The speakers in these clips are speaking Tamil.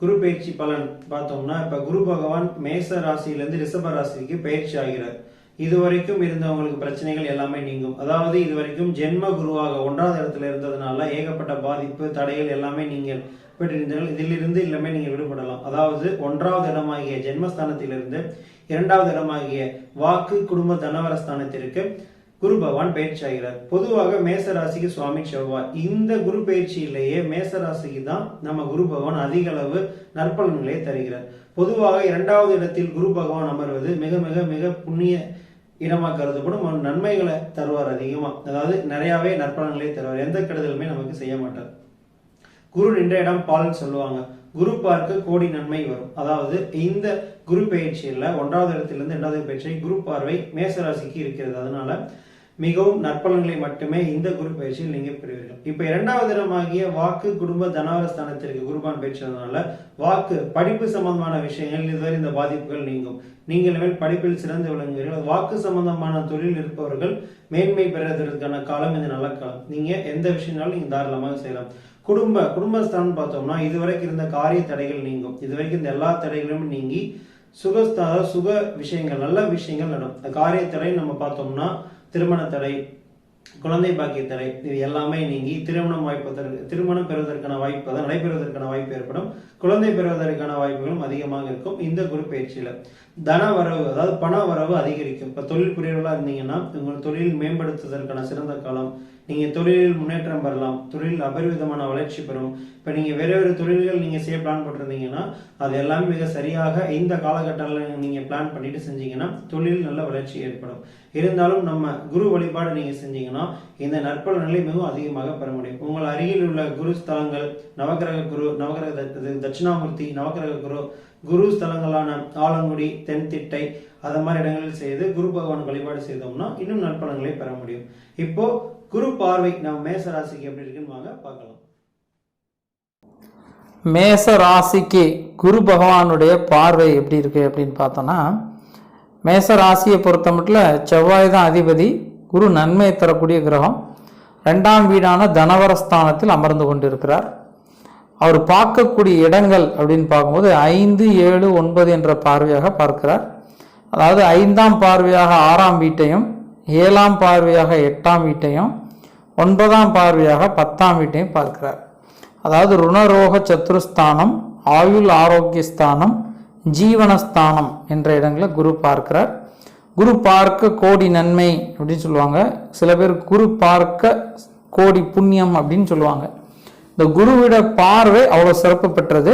குரு பயிற்சி பலன் பார்த்தோம்னா இப்ப குரு பகவான் மேச ராசியிலிருந்து ரிஷப ராசிக்கு பயிற்சி ஆகிறார். இதுவரைக்கும் இருந்தவங்களுக்கு பிரச்சனைகள் எல்லாமே நீங்கும். அதாவது இதுவரைக்கும் ஜென்ம குருவாக ஒன்றாவது இடத்துல இருந்ததுனால ஏகப்பட்ட பாதிப்பு தடைகள் எல்லாமே நீங்கள் பெற்றிருந்தீர்கள். இதிலிருந்து எல்லாமே நீங்கள் விடுபடலாம். அதாவது ஒன்றாவது இடமாகிய ஜென்மஸ்தானத்திலிருந்து இரண்டாவது இடமாகிய வாக்கு குடும்ப தனவர ஸ்தானத்திற்கு குரு பகவான் பயிற்சி ஆகிறார் பொதுவாக மேச ராசிக்கு சுவாமி செவ்வாய். இந்த குரு பயிற்சியிலேயே மேச ராசிக்கு தான் நம்ம குரு பகவான் அதிக அளவு நற்பலன்களை தருகிறார். பொதுவாக இரண்டாவது இடத்தில் குரு பகவான் அமர்வது மிக மிக மிக புண்ணிய இடமா கருதப்படும். அவர் நன்மைகளை தருவார் அதிகமா. அதாவது நிறையாவே நற்பலன்களை தருவார். எந்த கெடுதலுமே நமக்கு செய்ய மாட்டார். குரு நின்ற இடம் பால்னு சொல்லுவாங்க. குரு பார்க்க கோடி நன்மை வரும். அதாவது இந்த குரு பயிற்சியில் ஒன்றாவது இடத்திலிருந்து இரண்டாவது பயிற்சி குரு பார்வை மேசராசிக்கு இருக்கிறது. அதனால மிகவும் நற்பலன்களை மட்டுமே இந்த குரு பயிற்சியில் நீங்க பெறுவீர்கள். இப்ப இரண்டாவது இடமாகிய வாக்கு குடும்ப தனவரஸ்தானத்திற்கு குருபான் பயிற்சியதுனால வாக்கு படிப்பு சம்பந்தமான விஷயங்கள் இதுவரை இந்த பாதிப்புகள் நீங்கும். நீங்கள் மேல் படிப்பில் சிறந்து விளங்குவீர்கள். வாக்கு சம்பந்தமான தொழில் இருப்பவர்கள் மேன்மை பெறுவதற்கான காலம் இது நல்ல காலம். நீங்க எந்த விஷயம்னாலும் நீங்க தாராளமாக செய்யலாம். குடும்ப குடும்பஸ்தானம் பார்த்தோம்னா இதுவரைக்கும் இருந்த காரிய தடைகள் நீங்கும். இதுவரைக்கும் இந்த எல்லா தடைகளும் நீங்கி சுகஸ்தான சுக விஷயங்கள் நல்ல விஷயங்கள் நடும் காரிய தடை நம்ம பார்த்தோம்னா திருமண தடை குழந்தை பாக்கிய தடை இது எல்லாமே நீங்கி திருமணம் வாய்ப்பதற்கு திருமணம் பெறுவதற்கான வாய்ப்பு நடைபெறுவதற்கான வாய்ப்பு ஏற்படும். குழந்தை பெறுவதற்கான வாய்ப்புகளும் அதிகமாக இருக்கும். இந்த குரு பயிற்சியில தன வரவு அதாவது பண வரவு அதிகரிக்கும். இப்ப தொழில் புரியவர்களாக இருந்தீங்கன்னா உங்கள் தொழில் மேம்படுத்துவதற்கான சிறந்த காலம். நீங்க தொழிலில் முன்னேற்றம் பெறலாம். தொழில் அபரிவிதமான வளர்ச்சி பெறும். இப்ப நீங்க வேறு வேறு தொழில்கள் நீங்க செய்ய பிளான் போட்டிருந்தீங்கன்னா அது எல்லாமே மிக சரியாக இந்த காலகட்டத்தில் நீங்க பிளான் பண்ணிட்டு செஞ்சீங்கன்னா தொழில் நல்ல வளர்ச்சி ஏற்படும். இருந்தாலும் நம்ம குரு வழிபாடு நீங்க செஞ்சீங்கன்னா இந்த நற்பலன்களை மிகவும் அதிகமாக பெற முடியும். உங்கள் அருகில் உள்ள குரு ஸ்தலங்கள் நவகிரக குரு நவகிரக தட்சிணாமூர்த்தி நவகிரக குரு குரு ஸ்தலங்களான ஆலங்குடி தென்திட்டை அது மாதிரி இடங்களில் செய்து குரு பகவான் வழிபாடு செய்தோம்னா இன்னும் நற்பலன்களை பெற முடியும். இப்போ குரு பார்வை நம்ம மேச ராசிக்கு எப்படி இருக்குன்னு வாங்க பார்க்கலாம். மேச ராசிக்கு குரு பகவானுடைய பார்வை எப்படி இருக்கு அப்படின்னு பார்த்தோன்னா மேச ராசியை பொறுத்த மட்டும் செவ்வாய் தான் அதிபதி குரு நன்மை தரக்கூடிய கிரகம். ரெண்டாம் வீடான தனவரஸ்தானத்தில் அமர்ந்து கொண்டிருக்கிறார். அவர் பார்க்கக்கூடிய இடங்கள் அப்படின்னு பார்க்கும்போது ஐந்து ஏழு ஒன்பது என்ற பார்வையாக பார்க்கிறார். அதாவது ஐந்தாம் பார்வையாக ஆறாம் வீட்டையும் ஏழாம் பார்வையாக எட்டாம் வீட்டையும் ஒன்பதாம் பார்வையாக பத்தாம் வீட்டையும் பார்க்கிறார். அதாவது ருணரோக சத்துருஸ்தானம் ஆயுள் ஆரோக்கிய ஸ்தானம் ஜீவனஸ்தானம் என்ற இடங்களை குரு பார்க்கிறார். குரு பார்க்க கோடி நன்மை அப்படின்னு சொல்லுவாங்க. சில பேர் குரு பார்க்க கோடி புண்ணியம் அப்படின்னு சொல்லுவாங்க. இந்த குருவிட பார்வை அவ்வளோ சிறப்பு பெற்றது.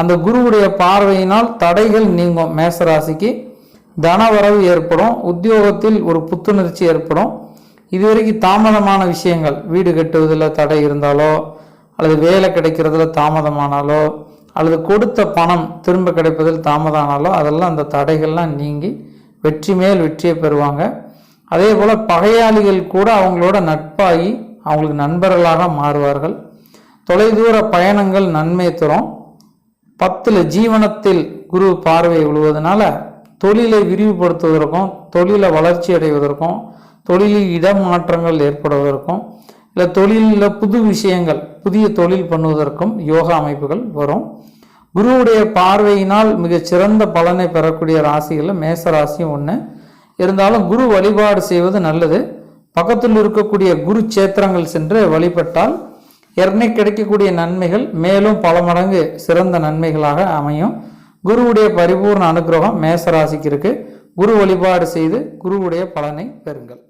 அந்த குருவுடைய பார்வையினால் தடைகள் நீங்கும் மேசராசிக்கு. தனவரவு ஏற்படும். உத்தியோகத்தில் ஒரு புத்துணர்ச்சி ஏற்படும். இதுவரைக்கும் தாமதமான விஷயங்கள். வீடு கட்டுவதில் தடை இருந்தாலோ அல்லது வேலை கிடைக்கிறதுல தாமதமானாலோ அல்லது கொடுத்த பணம் திரும்ப கிடைப்பதில் தாமதானாலோ அதெல்லாம் அந்த தடைகள்லாம் நீங்கி வெற்றி மேல் வெற்றியை பெறுவாங்க. அதே போல் பகையாளிகள் கூட அவங்களோட நட்பாகி அவங்களுக்கு நண்பர்களாக மாறுவார்கள். தொலைதூர பயணங்கள் நன்மை தரும். பத்தில் ஜீவனத்தில் குரு பார்வை விழுவதனால தொழிலை விரிவுபடுத்துவதற்கும் தொழிலை வளர்ச்சி அடைவதற்கும் தொழிலில் இடமாற்றங்கள் ஏற்படுவதற்கும் இல்லை தொழிலில் புது விஷயங்கள் புதிய தொழில் பண்ணுவதற்கும் யோகா அமைப்புகள் வரும். குருவுடைய பார்வையினால் மிகச்சிறந்த பலனை பெறக்கூடிய ராசிகளில் மேச ராசியும் ஒன்று இருந்தாலும் குரு வழிபாடு செய்வது நல்லது. பக்கத்தில் இருக்கக்கூடிய குரு சேத்திரங்கள் சென்று வழிபட்டால் ஏற்கனவே கிடைக்கக்கூடிய நன்மைகள் மேலும் பல மடங்கு சிறந்த நன்மைகளாக அமையும். குருவுடைய பரிபூர்ண அனுகிரகம் மேசராசிக்கு இருக்கு. குரு வழிபாடு செய்து குருவுடைய பலனை பெறுங்கள்.